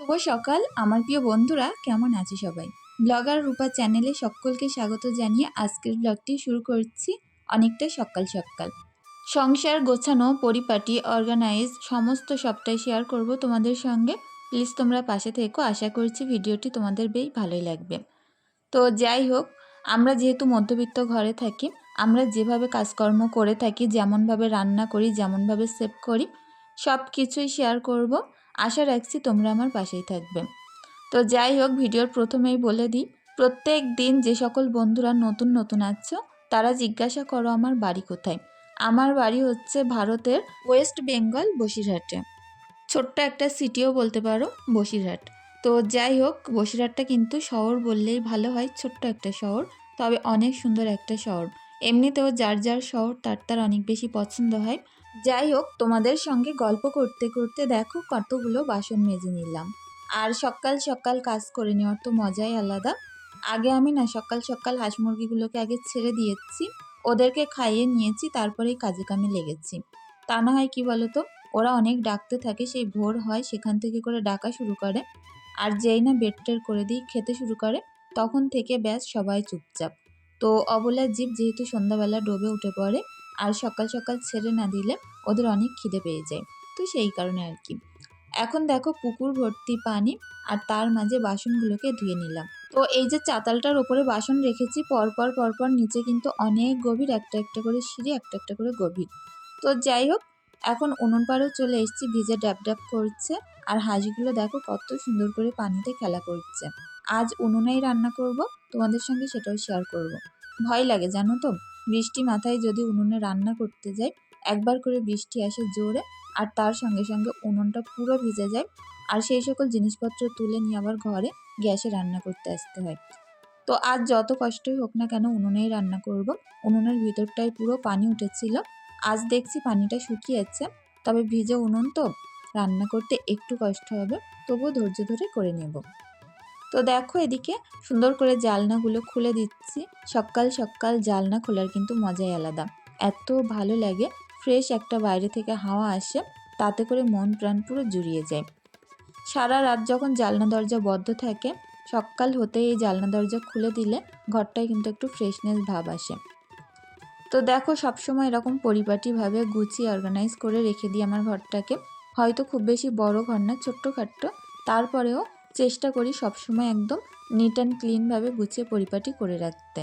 শুভ সকাল। আমার প্রিয় বন্ধুরা, কেমন আছে সবাই? ব্লগার রূপা চ্যানেলে সকলকে স্বাগত জানিয়ে আজকের ব্লগটি শুরু করছি অনেকটা সকাল সকাল। সংসার গোছানো, পরিপাটি অর্গানাইজ সমস্ত সবটাই শেয়ার করব তোমাদের সঙ্গে। প্লিজ তোমরা পাশে থেকো, আশা করছি ভিডিওটি তোমাদের বেশ ভালোই লাগবে। তো যাই হোক, আমরা যেহেতু মধ্যবিত্ত ঘরে থাকি, আমরা যেভাবে কাজকর্ম করে থাকি, যেমনভাবে রান্না করি, যেমনভাবে সেভ করি সব কিছুই শেয়ার করব। আশা রাখছি তোমরা আমার পাশেই থাকবে। তো যাই হোক, ভিডিওর প্রথমেই বলে দিই, প্রত্যেক দিন যে সকল বন্ধুরা নতুন নতুন আছো তারা জিজ্ঞাসা করো আমার বাড়ি কোথায়। আমার বাড়ি হচ্ছে ভারতের ওয়েস্ট বেঙ্গল বসিরহাটে। ছোট্ট একটা সিটিও বলতে পারো, বসিরহাট। তো যাই হোক, বসিরহাটটা কিন্তু শহর বললেই ভালো হয়, ছোট্ট একটা শহর, তবে অনেক সুন্দর একটা শহর। এমনিতেও যার যার শহর, তার তার অনেক বেশি পছন্দ হয়। যাই হোক, তোমাদের সঙ্গে গল্প করতে করতে দেখো কতগুলো বাসন মেজে নিলাম। আর সকাল সকাল কাজ করে নেওয়ার তো মজাই আলাদা। আগে আমি না সকাল সকাল হাঁস মুরগিগুলোকে আগে ছেড়ে দিয়েছি, ওদেরকে খাইয়ে নিয়েছি, তারপরেই কাজে কামে লেগেছি। তা না হয় কি বলতো, ওরা অনেক ডাকতে থাকে, সেই ভোর হয়, সেখান থেকে করে ডাকা শুরু করে। আর যেই না বেড টের করে দিই, খেতে শুরু করে, তখন থেকে ব্যাস সবাই চুপচাপ। তো অবলা জীব যেহেতু সন্ধ্যাবেলা ডোবে উঠে পড়ে আর সকাল সকাল ছেড়ে না দিলে ওদের অনেক খিদে পেয়ে যায়। তো সেই কারণে আর কি। এখন দেখো পুকুর ভর্তি পানি আর তার মাঝে বাসনগুলোকে ধুয়ে নিলাম। তো এই যে চাতালটার ওপরে বাসন রেখেছি, পরপর পরপর নিচে কিন্তু অনেক গভীর, একটা একটা করে সিঁড়ি, একটা একটা করে গভীর। তো যাই হোক, এখন উনুন পাড়েও চলে এসেছি, ভিজে ড্যাব ড্যাব করছে আর হাঁসগুলো দেখো কত সুন্দর করে পানিতে খেলা করছে। আজ উনুনেই রান্না করব, তোমাদের সঙ্গে সেটাও শেয়ার করব। ভয় লাগে, জানো তো? বৃষ্টি মাথায় যদি উনুনে রান্না করতে যাই, একবার করে বৃষ্টি আসে জোরে আর তার সঙ্গে সঙ্গে উনুনটা পুরো ভিজে যায়। আর সেই সকল জিনিসপত্র তুলে নিয়ে আবার ঘরে গ্যাসে রান্না করতে আসতে হয়। তো আজ যত কষ্টই হোক না কেন উনুনেই রান্না করব। উনুনের ভিতরটায় পুরো পানি উঠেছিল। আজ দেখছি পানিটা শুকিয়েছে তবে ভিজে উনুন তো, রান্না করতে একটু কষ্ট হবে, তবুও ধৈর্য ধরে করে নেব। তো দেখো এদিকে সুন্দর করে জালনাগুলো খুলে দিচ্ছি। সকাল সকাল জালনা খোলার কিন্তু মজাই আলাদা। এত ভালো লাগে ফ্রেশ একটা বাইরে থেকে হাওয়া আসে, তাতে করে মন প্রাণ পুরো জুড়িয়ে যায়। সারা রাত যখন জালনা দরজা বদ্ধ থাকে, সকাল হতেই এই জালনা দরজা খুলে দিলে ঘরটায় কিন্তু একটু ফ্রেশনেস ভাব আসে। তো দেখো সবসময় এরকম পরিপাটিভাবে গুছিয়ে অর্গানাইজ করে রেখে দিই আমার ঘরটাকে। হয়তো খুব বেশি বড় ঘর না ছোট্টখাট্ট তারপরেও চেষ্টা করি সবসময় একদম নিট অ্যান্ড ক্লিনভাবে গুছিয়ে পরিপাটি করে রাখতে।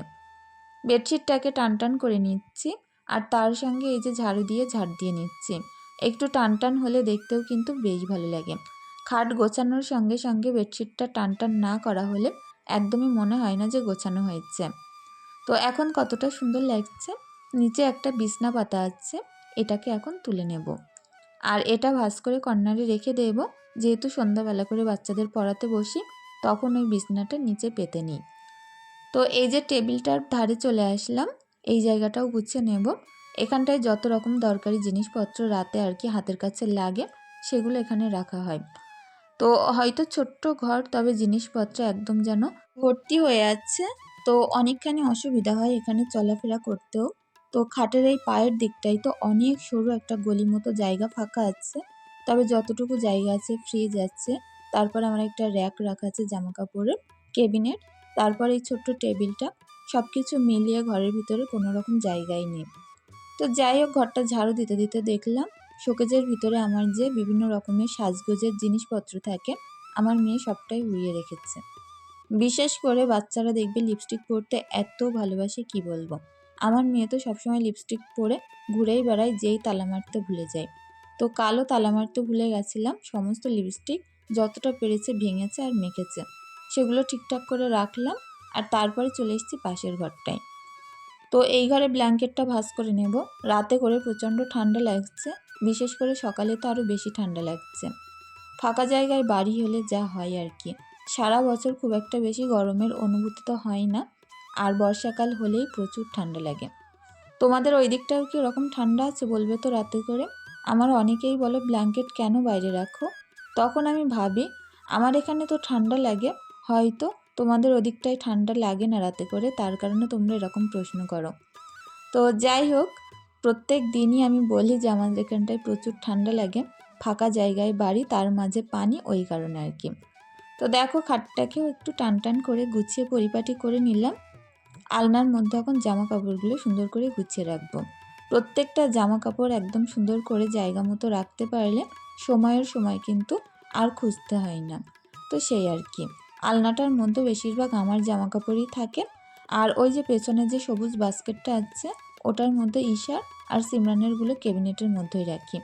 বেডশিটটাকে টান টান করে নিচ্ছি আর তার সঙ্গে এই যে ঝাড়ু দিয়ে ঝাড় দিয়ে নিচ্ছি। একটু টান টান হলে দেখতেও কিন্তু বেশ ভালো লাগে। খাট গোছানোর সঙ্গে সঙ্গে বেডশিটটা টান টান না করা হলে একদমই মনে হয় না যে গোছানো হয়েছে। তো এখন কতটা সুন্দর লাগছে, নিচে একটা বিছনা পাতা আছে, এটাকে এখন তুলে নেব। আর এটা ভাস করে কর্নারে রেখে দেব। যেহেতু সন্ধ্যাবেলা করে বাচ্চাদের পড়াতে বসি, তখন ওই বিছনাটা নিচে পেতে নিই। তো এই যে টেবিলটার ধারে চলে আসলাম, এই জায়গাটাও গুছিয়ে নেব। এখানটায় যত রকম দরকারি জিনিসপত্র রাতে আর কি হাতের কাছে লাগে, সেগুলো এখানে রাখা হয়। তো হয়তো ছোট্ট ঘর, তবে জিনিসপত্র একদম যেন ভর্তি হয়ে আছে। তো অনেকখানি অসুবিধা হয় এখানে চলাফেরা করতেও। তো খাটের এই পায়ের দিকটাই তো অনেক সরু একটা গলি মতো জায়গা ফাঁকা আছে। তবে যতটুকু জায়গা আছে ফ্রিজ আছে, তারপর আমার একটা র্যাক রাখা আছে জামা কাপড়ের কেবিনেট তারপর এই ছোট্ট টেবিলটা সব কিছু মিলিয়ে ঘরের ভিতরে কোনো রকম জায়গাই নেই। তো যাই হোক, ঘরটা ঝাড়ু দিতে দিতে দেখলাম, শোকেজের ভিতরে আমার যে বিভিন্ন রকমের সাজগোজের জিনিসপত্র থাকে, আমার মেয়ে সবটাই উড়িয়ে রেখেছে। বিশেষ করে বাচ্চারা দেখবে লিপস্টিক পরতে এত ভালোবাসে, কি বলব? আমার মেয়ে তো সবসময় লিপস্টিক পরে ঘুরেই বেড়ায়, যেই তালা মারতে ভুলে যায়। তো কালো তালামার তো ভুলে গেছিলাম, সমস্ত লিপস্টিক যতটা পেরেছে ভেঙেছে আর মেখেছে। সেগুলো ঠিকঠাক করে রাখলাম আর তারপরে চলে এসেছি পাশের ঘরটায়। তো এই ঘরে ব্ল্যাঙ্কেটটা ভাস করে নেব। রাতে করে প্রচণ্ড ঠান্ডা লাগছে, বিশেষ করে সকালে তো আরও বেশি ঠান্ডা লাগছে। ফাঁকা জায়গায় বাড়ি হলে যা হয় আর কি। সারা বছর খুব একটা বেশি গরমের অনুভূতি তো হয় না, আর বর্ষাকাল হলেই প্রচুর ঠান্ডা লাগে। তোমাদের ওই দিকটাও কি ওরকম ঠান্ডা আছে বলবে তো রাতে করে? আমার অনেকেই বলে, ব্ল্যাঙ্কেট কেন বাইরে রাখো? তখন আমি ভাবি, আমার এখানে তো ঠান্ডা লাগে, হয়তো তোমাদের ওদিকটায় ঠান্ডা লাগে না রাতে করে, তার কারণে তোমরা এরকম প্রশ্ন করো। তো যাই হোক, প্রত্যেক দিনই আমি বলি যে, আমাদের এখানটায় প্রচুর ঠান্ডা লাগে, ফাঁকা জায়গায় বাড়ি, তার মাঝে পানি, ওই কারণে আর কি। তো দেখো, খাটটাকেও একটু টান টান করে গুছিয়ে, পরিপাটি করে নিলাম। আলনার মধ্যে এখন জামা কাপড়গুলো সুন্দর করে গুছিয়ে রাখব। প্রত্যেকটা জামা কাপড় একদম সুন্দর করে জায়গা মতো রাখতে পারলে সময়ের সময় কিন্তু আর খুঁজতে হয় না। তো সেই আর কি। আলনাটার মধ্যে বেশিরভাগ আমার জামা কাপড়ই থাকে। আর ওই যে পেছনে যে সবুজ বাস্কেটটা আছে, ওটার মধ্যে ঈশার আর সিমরানেরগুলো ক্যাবিনেটের মধ্যেই রাখি।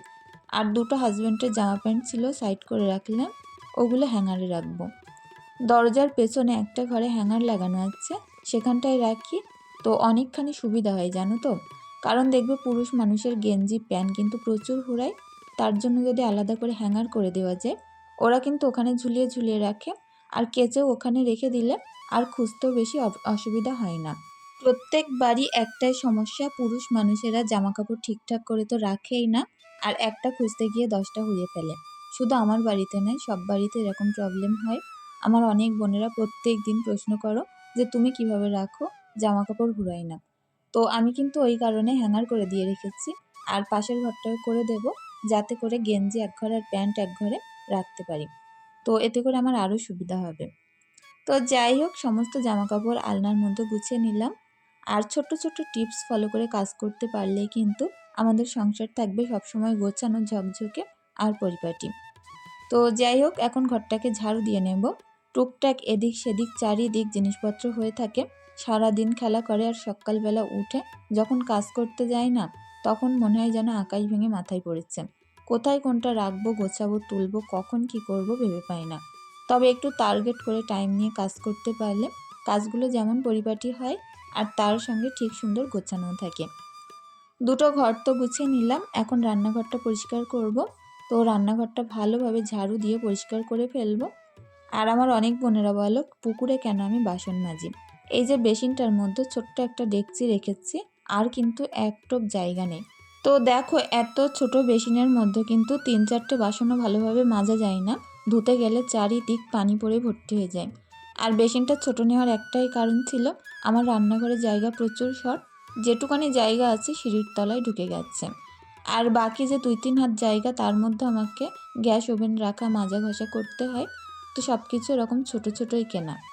আর দুটো হাজব্যান্ডের জামা প্যান্ট ছিল সাইড করে রাখলাম, ওগুলো হ্যাঙ্গারে রাখব। দরজার পেছনে একটা ঘরে হ্যাঙ্গার লাগানো আছে, সেখানটায় রাখি। তো অনেকখানি সুবিধা হয়, জানো তো? কারণ দেখবে পুরুষ মানুষের গেঞ্জি, প্যান্ট কিন্তু প্রচুর হুড়ায় তার জন্য যদি আলাদা করে হ্যাঙ্গার করে দেওয়া যায়, ওরা কিন্তু ওখানে ঝুলিয়ে ঝুলিয়ে রাখে আর কেচেও ওখানে রেখে দিলে আর খুঁজতেও বেশি অসুবিধা হয় না। প্রত্যেক বাড়ি একটাই সমস্যা, পুরুষ মানুষেরা জামা কাপড় ঠিকঠাক করে তো রাখেই না আর একটা খুঁজতে গিয়ে দশটা হুড়িয়ে ফেলে। শুধু আমার বাড়িতে নয়, সব বাড়িতে এরকম প্রবলেম হয়। আমার অনেক বোনেরা প্রত্যেক দিন প্রশ্ন করো যে, তুমি কীভাবে রাখো? জামা কাপড় হুড়াই না। তো আমি কিন্তু ওই কারণে হ্যাঙ্গার করে দিয়ে রেখেছি। আর পাশের ঘরটাও করে দেব, যাতে করে গেঞ্জি এক ঘরে আর প্যান্ট এক ঘরে রাখতে পারি। তো এতে করে আমার আরও সুবিধা হবে। তো যাই হোক, সমস্ত জামা কাপড় আলনার মধ্যে গুছিয়ে নিলাম। আর ছোট্ট ছোট্ট টিপস ফলো করে কাজ করতে পারলেই কিন্তু আমাদের সংসার থাকবে সবসময় গোছানো ঝকঝকে আর পরিপাটি। তো যাই হোক, এখন ঘরটাকে ঝাড়ু দিয়ে নেব। টুকটাক এদিক সেদিক, চারিদিক জিনিসপত্র হয়ে থাকে। সারা দিন খেলা করে আর সকালবেলা উঠে যখন কাজ করতে যায় না, তখন মনে হয় যেন আকাশ ভেঙে মাথায় পড়েছে। কোথায় কোনটা রাখব, গোছাবো, তুলবো, কখন কি করব ভেবে পাই না। তবে একটু টার্গেট করে টাইম নিয়ে কাজ করতে পারলে কাজগুলো যেমন পরিপাটি হয় আর তার সঙ্গে ঠিক সুন্দর গোছানো থাকে। দুটো ঘর তো গুছিয়ে নিলাম, এখন রান্নাঘরটা পরিষ্কার করব। তো রান্নাঘরটা ভালোভাবে ঝাড়ু দিয়ে পরিষ্কার করে ফেলব। আর আমার অনেক বোনেরা বলো, পুকুরে কেন আমি বাসন মাজি? এই যে বেসিনটার মধ্যে ছোট্ট একটা ডেকচি রেখেছি, আর কিন্তু এক টোপ জায়গা নেই। তো দেখো, এত ছোট বেসিনের মধ্যে কিন্তু তিন চারটে বাসনও ভালোভাবে মাজা যায় না, ধুতে গেলে চারিদিক পানি পড়ে ভর্তি হয়ে যায়। আর বেসিনটা ছোট নেওয়ার একটাই কারণ ছিল, আমার রান্নাঘরে জায়গা প্রচুর শর্ট, যেটুকানি জায়গা আছে সিঁড়ির তলায় ঢুকে গেছে। আর বাকি যে দুই তিন হাত জায়গা, তার মধ্যে আমাকে গ্যাস ওভেন রাখা, মাজা ঘষা করতে হয়। তো সব কিছু এরকম ছোটো ছোটোই কেনা।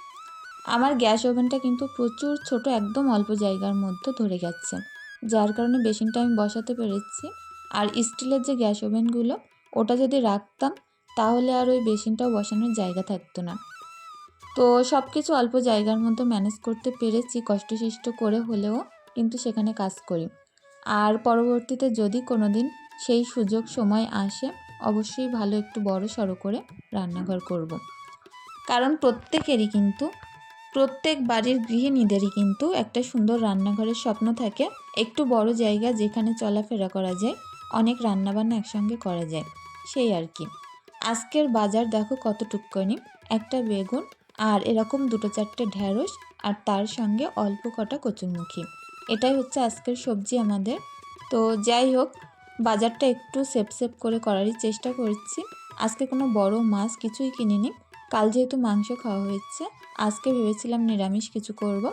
আমার গ্যাস ওভেনটা কিন্তু প্রচুর ছোট, একদম অল্প জায়গার মধ্যে ধরে গেছে। যার কারণে বেসিনটা আমি বসাতে পেরেছি। আর স্টিলের যে গ্যাস ওভেনগুলো, ওটা যদি রাখতাম, তাহলে আর ওই বেসিনটাও বসানোর জায়গা থাকতো না। তো সব কিছু অল্প জায়গার মধ্যে ম্যানেজ করতে পেরেছি কষ্টসিষ্ট করে হলেও কিন্তু সেখানে কাজ করি। আর পরবর্তীতে যদি কোনো দিন সেই সুযোগ সময় আসে, অবশ্যই ভালো একটু বড় সড়ো করে রান্নাঘর করব। কারণ প্রত্যেকেরই কিন্তু প্রত্যেক বাড়ির গৃহিণীদেরই কিন্তু একটা সুন্দর রান্নাঘরের স্বপ্ন থাকে। একটু বড় জায়গা যেখানে চলাফেরা করা যায়, অনেক রান্নাবান্না একসঙ্গে করা যায়, সেই আর কি। আজকের বাজার দেখো কত কতটুকুনি একটা বেগুন আর এরকম দুটো চারটে ঢ্যাঁড়স আর তার সঙ্গে অল্প কটা কচুরমুখী। এটাই হচ্ছে আজকের সবজি আমাদের। তো যাই হোক, বাজারটা একটু সেপ সেপ করে করারই চেষ্টা করছি। আজকে কোনো বড় মাছ কিছুই কিনিনি। কাল যেহেতু মাংস খাওয়া হয়েছে, আজকে ভেবেছিলাম নিরামিষ কিছু করব।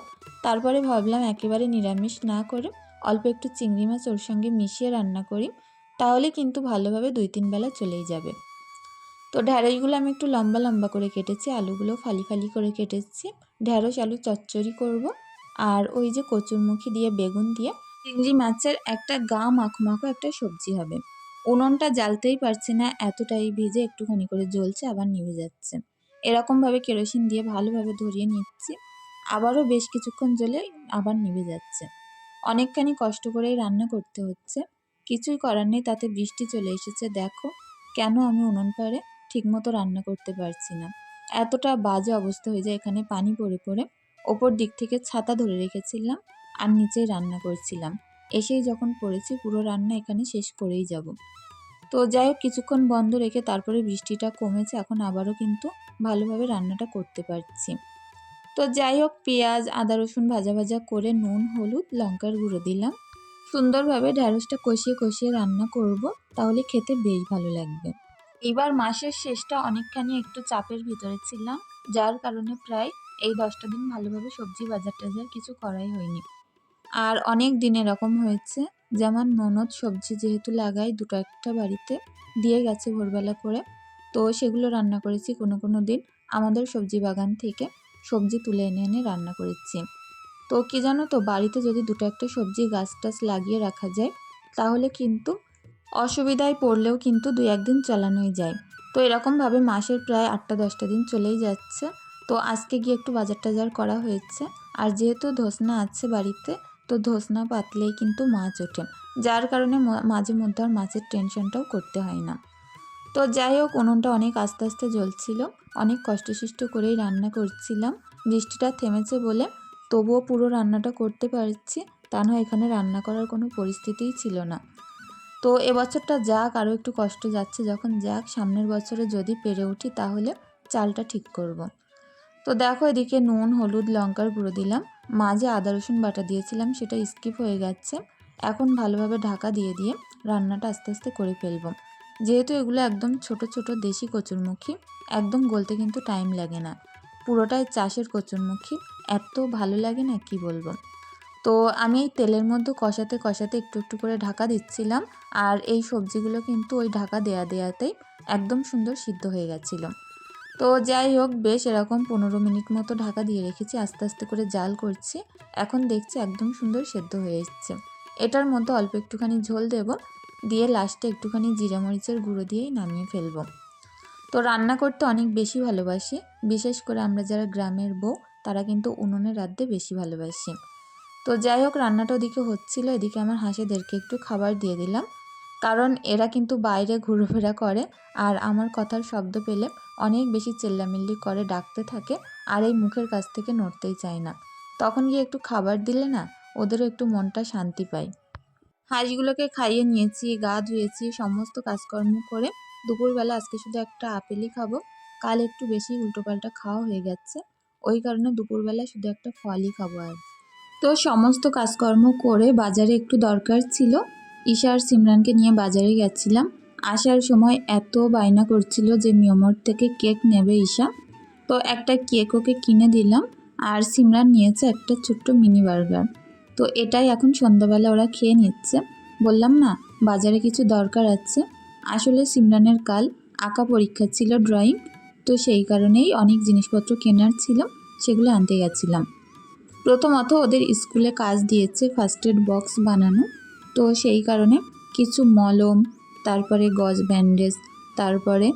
তারপরে ভাবলাম একেবারে নিরামিষ না করে অল্প একটু চিংড়ি মাছ ওর সঙ্গে মিশিয়ে রান্না করি, তাহলে কিন্তু ভালোভাবে দুই তিন বেলা চলেই যাবে। তো ঢ্যাঁড়সগুলো আমি একটু লম্বা লম্বা করে কেটেছি, আলুগুলো ফালি ফালি করে কেটেছি। ঢ্যাঁড়স, আলু চচ্চড়ি করব আর ওই যে কচুরমুখী দিয়ে, বেগুন দিয়ে চিংড়ি মাছের একটা গা মাখো মাখো একটা সবজি হবে। উনুনটা জ্বালতেই পারছি না, এতটাই ভিজে একটুখানি করে জ্বলছে, আবার নিভে যাচ্ছে। এরকমভাবে কেরোসিন দিয়ে ভালোভাবে ধরিয়ে নিচ্ছি। আবারও বেশ কিছুক্ষণ জ্বলে আবার নিভে যাচ্ছে। অনেকখানি কষ্ট করেই রান্না করতে হচ্ছে। কিছুই করার নেই, তাতে বৃষ্টি চলে এসেছে। দেখো, কেন আমি উনুন পাড়ে ঠিকমতো রান্না করতে পারছি না। এতটা বাজে অবস্থা হয়ে যায়, এখানে পানি পড়ে পড়ে। ওপর দিক থেকে ছাতা ধরে রেখেছিলাম আর নিচেই রান্না করছিলাম। এসেই যখন পড়েছি, পুরো রান্না এখানে শেষ করেই যাব। তো যাই হোক, কিছুক্ষণ বন্ধ রেখে তারপরে বৃষ্টিটা কমেছে। এখন আবারও কিন্তু ভালোভাবে রান্নাটা করতে পারছি। তো যাই হোক, পেঁয়াজ, আদা, রসুন ভাজা ভাজা করে নুন, হলুদ, লঙ্কার গুঁড়ো দিলাম। সুন্দরভাবে ঢ্যাঁড়সটা কষিয়ে কষিয়ে রান্না করব, তাহলে খেতে বেশ ভালো লাগবে। এবার মাসের শেষটা অনেকখানি একটু চাপের ভিতরে ছিলাম, যার কারণে প্রায় এই দশটা দিন ভালোভাবে সবজি বাজার টাজার কিছু করাই হয়নি। আর অনেক দিন এরকম হয়েছে যে আমার ননদ সবজি যেহেতু লাগাই দুটো একটা বাড়িতে দিয়ে গেছে ভোরবেলা করে, তো সেগুলো রান্না করেছি কোনো কোনো দিন। আমাদের সবজি বাগান থেকে সবজি তুলে এনে এনে রান্না করেছি। তো কী জানো তো, বাড়িতে যদি দুটো একটা সবজি গাছ টাছ লাগিয়ে রাখা যায়, তাহলে কিন্তু অসুবিধায় পড়লেও কিন্তু দুই একদিন চালানোই যায়। তো এরকমভাবে মাসের প্রায় আটটা দশটা দিন চলেই যাচ্ছে। তো আজকে গিয়ে একটু বাজার টাজার করা হয়েছে। আর যেহেতু ধসনা আছে বাড়িতে তো ধসনা পাতলেই কিন্তু মাছ ওঠে। যার কারণে মাঝে মধ্যে আর মাছের টেনশনটাও করতে হয় না। তো যাই হোক, উনুনটা অনেক আস্তে আস্তে জ্বলছিল। অনেক কষ্টসিষ্ট করেই রান্না করছিলাম। বৃষ্টিটা থেমেছে বলে তবুও পুরো রান্নাটা করতে পারছি, তা নয় এখানে রান্না করার কোনো পরিস্থিতিই ছিল না। তো এবছরটা যাক, আরও একটু কষ্ট যাচ্ছে। যখন যাক, সামনের বছরে যদি পেরে উঠি, তাহলে চালটা ঠিক করব। তো দেখো এদিকে নুন, হলুদ, লঙ্কার গুঁড়ো দিলাম। মাঝে আদা, রসুন বাটা দিয়েছিলাম সেটা স্কিপ হয়ে যাচ্ছে এখন ভালোভাবে ঢাকা দিয়ে দিয়ে রান্নাটা আস্তে আস্তে করে ফেলব। যেহেতু এগুলো একদম ছোট ছোট দেশি কচুরমুখী, একদম গলতে কিন্তু টাইম লাগে না। পুরোটাই চাষের কচুরমুখী, এত ভালো লাগে না কি বলব? তো আমি এই তেলের মধ্যে কষাতে কষাতে একটু একটু করে ঢাকা দিচ্ছিলাম। আর এই সবজিগুলো কিন্তু ওই ঢাকা দেয়া, দেয়াতেই একদম সুন্দর সিদ্ধ হয়ে গেছিল। তো যাই হোক, বেশ এরকম পনেরো মিনিট মতো ঢাকা দিয়ে রেখেছি, আস্তে আস্তে করে জাল করছি। এখন দেখছি একদম সুন্দর সেদ্ধ হয়ে এসছে। এটার মধ্যে অল্প একটুখানি ঝোল দেব, দিয়ে লাস্টে একটুখানি জিরা মরিচের গুঁড়ো দিয়েই নামিয়ে ফেলব। তো রান্না করতে অনেক বেশি ভালোবাসি, বিশেষ করে আমরা যারা গ্রামের বউ, তারা কিন্তু উনুনে রাঁধতে বেশি ভালোবাসি। তো যাই হোক, রান্নাটা ওদিকে হচ্ছিল, এদিকে আমার হাঁসেদেরকে একটু খাবার দিয়ে দিলাম। কারণ এরা কিন্তু বাইরে ঘোরাফেরা করে আর আমার কথার শব্দ পেলে অনেক বেশি চেল্লামিল্লি করে ডাকতে থাকে আর এই মুখের কাছ থেকে নড়তেই চায় না। তখন গিয়ে একটু খাবার দিলে না ওদেরও একটু মনটা শান্তি পায়। হাঁসগুলোকে খাইয়ে নিয়েছি, গা ধুয়েছি, সমস্ত কাজকর্ম করে দুপুরবেলা আজকে শুধু একটা আপেলই খাব। কাল একটু বেশি উল্টোপাল্টা খাওয়া হয়ে গেছে, ওই কারণে দুপুরবেলা শুধু একটা ফলই খাব আর। তো সমস্ত কাজকর্ম করে বাজারে একটু দরকার ছিল ঈশা আর সিমরানকে নিয়ে বাজারে গেছিলাম। আসার সময় এত বায়না করছিল যে মিয়মোর থেকে কেক নেবে ঈশা। তো একটা কেক ওকে কিনে দিলাম আর সিমরান নিয়েছে একটা ছোট্ট মিনি বার্গার। তো এটাই এখন সন্ধ্যাবেলা ওরা খেয়ে নিচ্ছে। বললাম, না, বাজারে কিছু দরকার আছে। আসলে সিমরানের কাল আঁকা পরীক্ষা ছিল ড্রয়িং, তো সেই কারণেই অনেক জিনিসপত্র কেনার ছিল, সেগুলো আনতে গেছিলাম। প্রথমত ওদের স্কুলে কাজ দিয়েছে ফার্স্ট এড বক্স বানানো। তো সেই কারণে কিছু মলম, তারপরে গজ ব্যান্ডেজ, তারপরে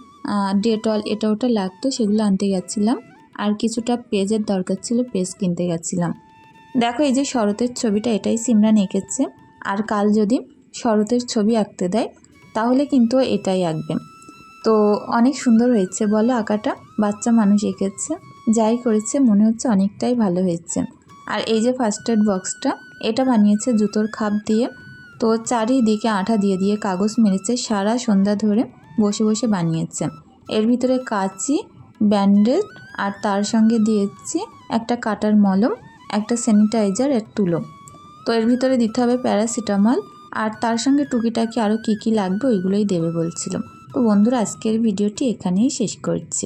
ডেটল এটা ওটা লাগতো, সেগুলো আনতে গেছিলাম। আর কিছুটা পেজের দরকার ছিল, পেজ কিনতে গেছিলাম। দেখো এই যে শরতের ছবিটা, এটাই সিমরান এঁকেছে। আর কাল যদি শরতের ছবি আঁকতে দেয়, তাহলে কিন্তু এটাই আঁকবে। তো অনেক সুন্দর হয়েছে, বলো আঁকাটা? বাচ্চা মানুষ এঁকেছে, যাই করেছে, মনে হচ্ছে অনেকটাই ভালো হয়েছে। আর এই যে ফার্স্ট এড বক্সটা, এটা বানিয়েছে জুতোর খাপ দিয়ে। তো চারিদিকে আঠা দিয়ে দিয়ে কাগজ মেরেছে, সারা সন্ধ্যা ধরে বসে বসে বানিয়েছে। এর ভিতরে কাঁচি ব্যান্ডেজ আর তার সঙ্গে দিয়েছি একটা কাটার মলম, একটা স্যানিটাইজার, এক তুলো। তো এর ভিতরে দিতে হবে প্যারাসিটামল আর তার সঙ্গে টুকিটাকি আরও কী কী লাগবে ওইগুলোই দেবে বলছিল। তো বন্ধুরা, আজকের ভিডিওটি এখানেই শেষ করছি।